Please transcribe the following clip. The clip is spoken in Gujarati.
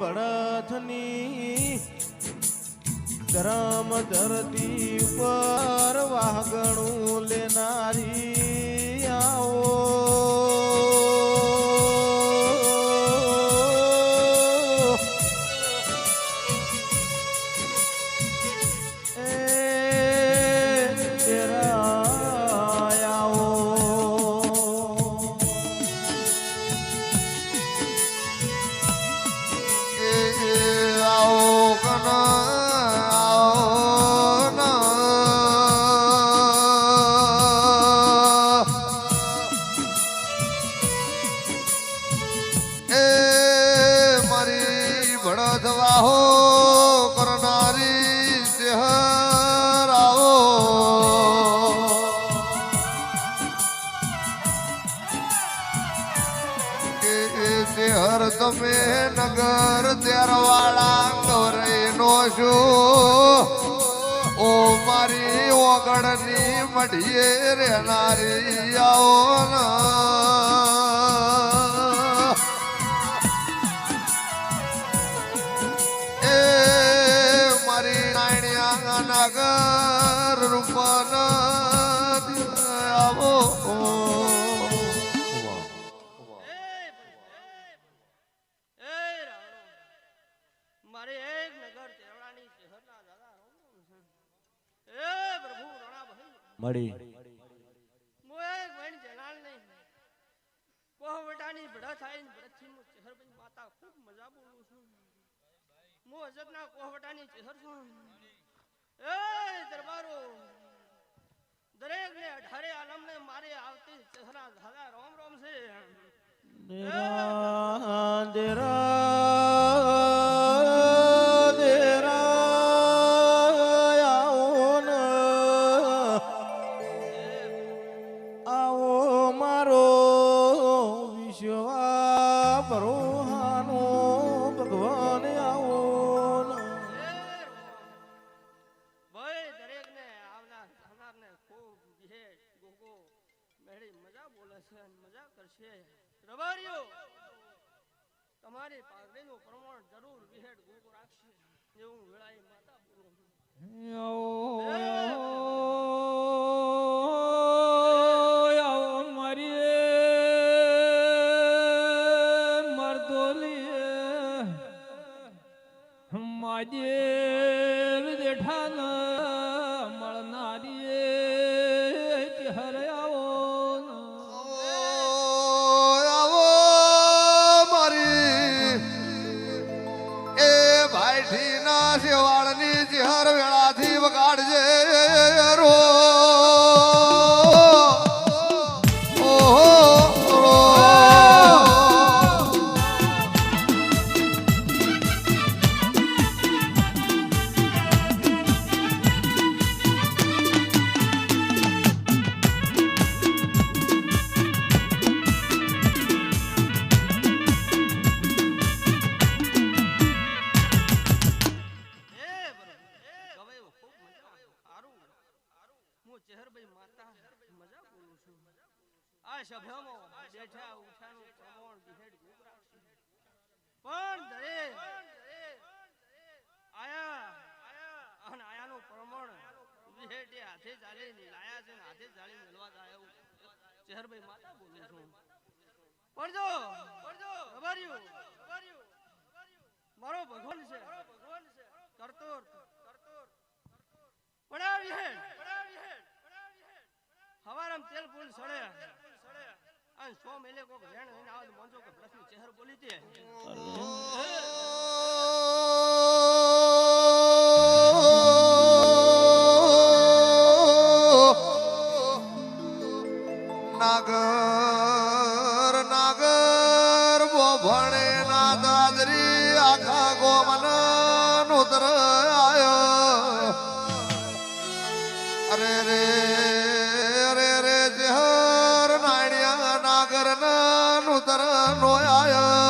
ભડથની ધરમ ધરતી ઉપર વાગણું લેનારી. તે હર તમે નગર ત્યારવાળા ગૌરે નો ઓ મારી ઓગણની મઢીએ રહેનારી આવો એ મારી નાણિયા નગર રૂપન મળી. કોહવટાની ને છું. મો હજતના કોહવટાની ચહેર છું. એ દરબારો દરેક ને અઢારે આલમ ને મારે આવતી ચહેરા રોમ રોમ છે. કરશે રબારીઓ, તમારી પાઘડીનું પ્રમાણ જરૂર વિહેડ ગોગો રાખશે એવું વેળાએ માતા બોલો માજેર જેઠાન હું ચહેરભાઈ માતા, મજા બોલું છું. આ સભામાં બેઠા ઉઠાનું પ્રમાણ બિહેડ પણ દરે આયા અને આયાનું પ્રમાણ બિહેડે હાથે ચાલી લાયા છે હાથે ચાલી મેળવા જાય ચહેરભાઈ માતા બોલું છું. પડજો પડજો રબાર્યું મારો ભગવાન છે. કરતોર. કરતોર પડાવી હે તેલ ફૂલ સડે અને સો મેલે કોક રેણ લઈને આવે મોંજો કે ભડકનું ચહેર બોલી દે. અરે રે નો આયો